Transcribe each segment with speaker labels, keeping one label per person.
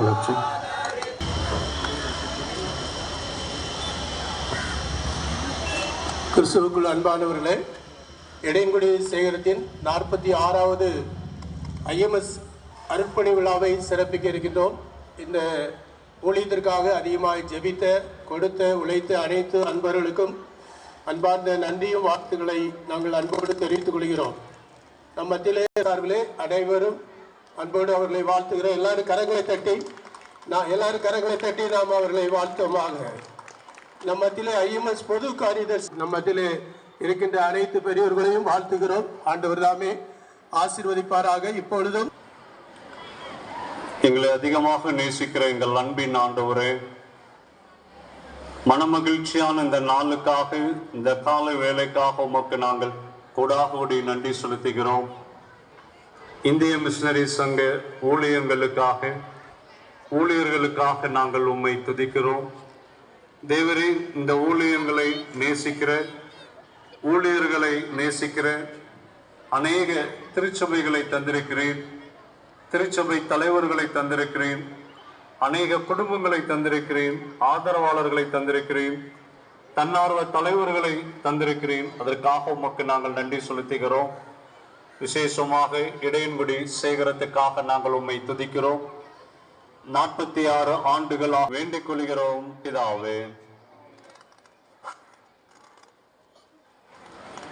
Speaker 1: வளர்ச்சி கிறிஸ்துவுக்குள் அன்பானவர்களே இடையங்குடி சேகரத்தின் நாற்பத்தி ஆறாவது ஐஎம்எஸ் அருட்பணி விழாவை சிறப்பிக்க இருக்கின்றோம். இந்த ஊழியத்திற்காக அதிகமாக ஜெபித்த கொடுத்த உழைத்த அனைத்து அன்பர்களுக்கும் அன்பார்ந்த நன்றியும் வாழ்த்துக்களை நாங்கள் அன்போடு தெரிவித்துக் கொள்கிறோம். நம் மத்தியிலே அனைவரும் அன்போடு அவர்களை வாழ்த்துகிறோம். எல்லாரும் கரங்களை தட்டி நான் எல்லாரும் கரங்களை தட்டி நாம் அவர்களை வாழ்த்தமாக நம் மத்தியிலே ஐஎம்எஸ் பொது காரியதர் நம் மத்தியிலே இருக்கின்ற அனைத்து பெரியவர்களையும் வாழ்த்துகிறோம். ஆண்டவர் தாமே ஆசீர்வதிப்பாராக. இப்பொழுதும்
Speaker 2: எங்களை அதிகமாக நேசிக்கிற எங்கள் அன்பின் ஆண்டவரே மனமகிழ்ச்சியான இந்த நாளுக்காக இந்த கால வேலைக்காக உமக்கு நாங்கள் கொடாகோடி நன்றி செலுத்துகிறோம். இந்திய மிஷினரி சங்க ஊழியங்களுக்காக ஊழியர்களுக்காக நாங்கள் உம்மை துதிக்கிறோம். தேவரே இந்த ஊழியங்களை நேசிக்கிற ஊழியர்களை நேசிக்கிற அநேக திருச்சபைகளை தந்திருக்கிறேன். திருச்சபை தலைவர்களை தந்திருக்கிறேன். அநேக குடும்பங்களை தந்திருக்கிறேன். ஆதரவாளர்களை தந்திருக்கிறேன். தன்னார்வ தலைவர்களை தந்திருக்கிறேன். அதற்காக உமக்கு நாங்கள் நன்றி செலுத்துகிறோம். விசேஷமாக இடையன்படி சேகரத்துக்காக நாங்கள் உம்மை துதிக்கிறோம். நாற்பத்தி ஆறு ஆண்டுகளாக வேண்டிக் கொள்கிறோம் பிதாவே.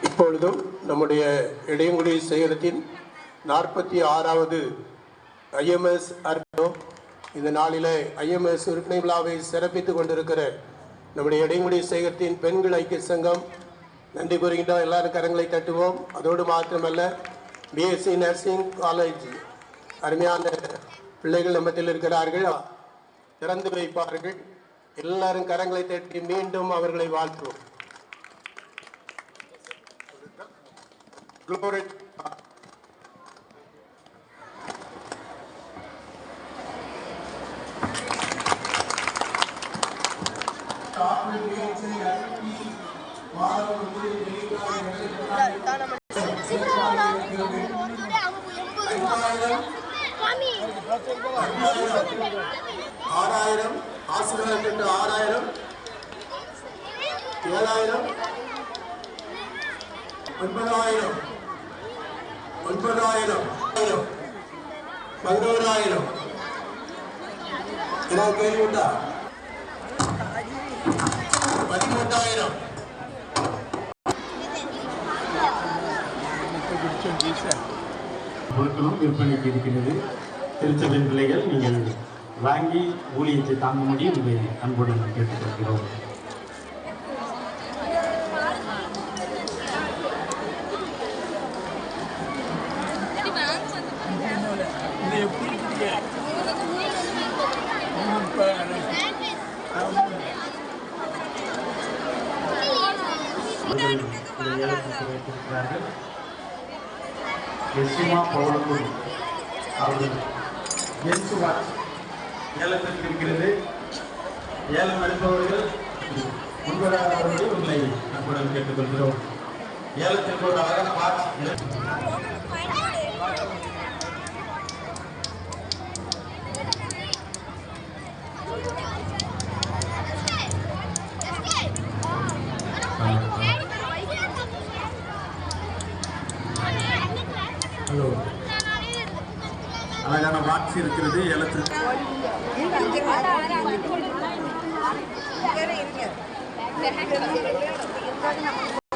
Speaker 1: இப்பொழுதும் நம்முடைய இடையங்குடி சேகரத்தின் நாற்பத்தி ஆறாவது ஐஎம்எஸ் அர்ப்பணம். இந்த நாளிலே ஐஎம்எஸ் விற்பனை விழாவை சிறப்பித்துக் கொண்டிருக்கிற நம்முடைய இடையங்குடி சேகரத்தின் பெண்கள் ஐக்கிய சங்கம் நன்றி கூறுகின்றோம் எல்லாரும் கரங்களை தட்டுவோம். அதோடு மாத்திரமல்ல பிஎஸ்சி நர்சிங் காலேஜ் அருமையான பிள்ளைகள் நம்மத்தில் இருக்கிறார்கள். திறந்து வைப்பார்கள். எல்லாரும் கரங்களை தட்டி மீண்டும் அவர்களை வாழ்த்துவோம். Glory. ஆறாயிரம் ஆசிரியர்கள் பெற்ற ஆறாயிரம் ஏழாயிரம் ஒன்பதாயிரம் ஒன்பதாயிரம் ஆயிரம், பதினோராயிரம். ஏதாவது கேள்வி உண்டா? பதிமூன்றாயிரம்
Speaker 3: பொருட்களும் விற்பனைக்கு இருக்கிறது திருச்சபையின் பிள்ளைகள் நீங்கள் வாங்கி ஊழியத்தை தாங்கும்படி உங்களை அன்புடன் கேட்டுக்கொள்கிறோம். ஏலத்திற்கு வைத்திருக்கிறார்கள் எஸ்மா பவுலகுரு அவர்கள் ஜென்ஸ் வாட்ச் ஏலத்திற்கு இருக்கிறது ஏலம் எடுப்பவர்கள் முன்வராதவர்களை உங்களை அன்புடன் கேட்டுக்கொள்கிறோம் ஏலத்திற்கு ஒரு அழகான வாட்ச் Hello. அழகான வாட்சி இருக்கிறது எலக்ட்ரிக்
Speaker 4: இது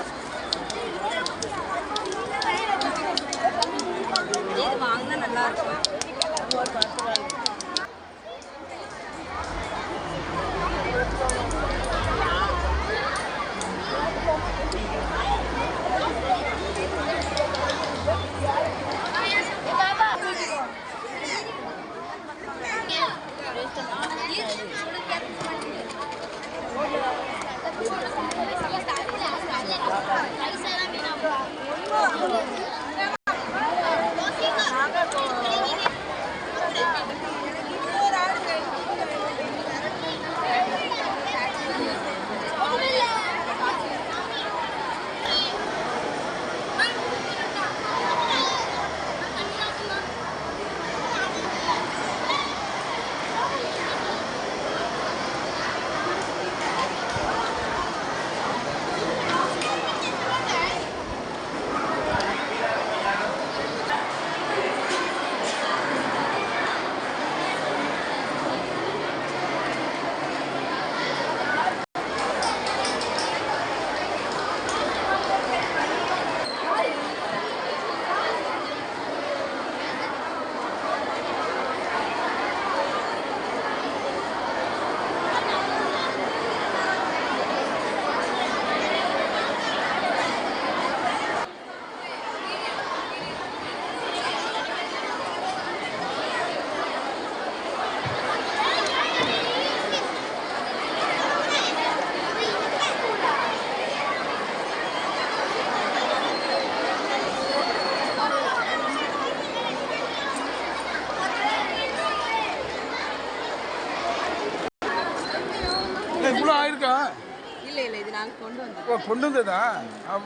Speaker 4: நாங்கள் கொண்டு வந்தோம்
Speaker 5: ஓ கொண்டு வந்ததா?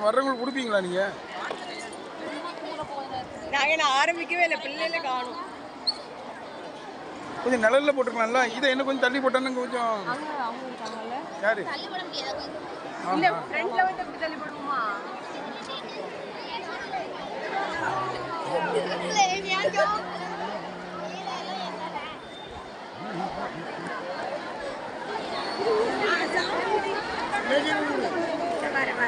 Speaker 5: வர்றவங்களுக்கு கொடுப்பீங்களா நீங்கள்
Speaker 4: நாங்கள் என்ன ஆரம்பிக்கவே இல்லை பிள்ளைல காணும்.
Speaker 5: கொஞ்சம் நிழல்ல போட்டுருக்கலாம்ல இதை என்ன கொஞ்சம் தள்ளி போட்டான்னு கொஞ்சம் யாரு?
Speaker 4: இல்லை ஃப்ரெண்டில் வந்து எப்படி தள்ளி போடுவோமா?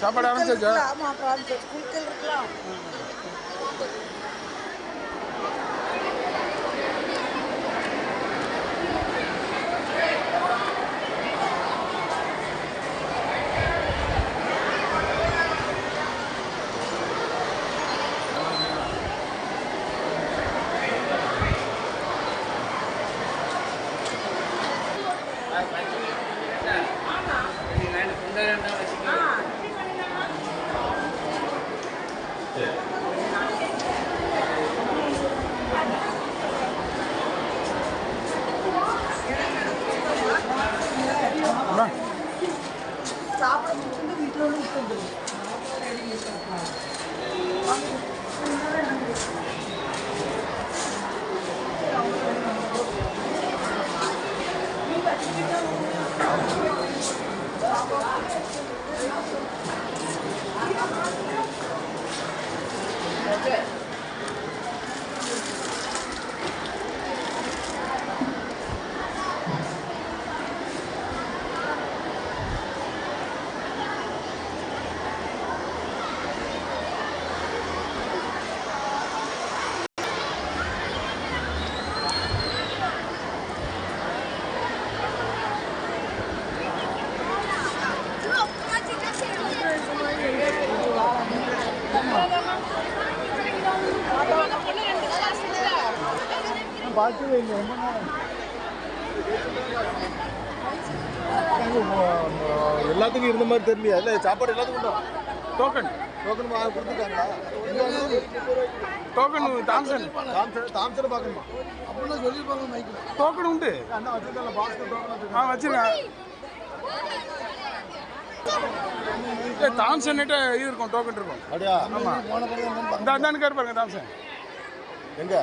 Speaker 5: சாப்பாடு ஆரம்பிச்சாச்சா அம்மா.
Speaker 6: எல்லாத்துக்கும் இருந்த மாதிரி தெரியல இல்லை சாப்பாடு எல்லாத்துக்கும்
Speaker 5: டோக்கன்
Speaker 6: டோக்கன் கொடுத்துருக்காங்களா
Speaker 5: டோக்கன் தாம்சன்
Speaker 6: தாம்சன் தாம்சனை பார்க்கணுமா? அப்படிலாம் சொல்லியிருப்பாங்க மைக்கில்
Speaker 5: டோக்கன் உண்டு.
Speaker 6: அண்ணா வச்சிருக்காங்க பாஸ்கர் டோக்கன்
Speaker 5: ஆ வச்சிருக்கேன். ஏ தாம்சன்கிட்ட இது இருக்கும் டோக்கன் இருக்கும்.
Speaker 6: அப்படியா?
Speaker 5: ஆமா.
Speaker 6: போன பிறகு என்னன்னு
Speaker 5: இந்த அந்தானு கார் பாருங்க தாம்சன்
Speaker 6: எங்க?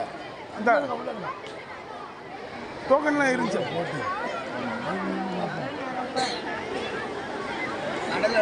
Speaker 5: அந்த டோக்கன்லாம் இருந்துச்சு.
Speaker 6: கடல்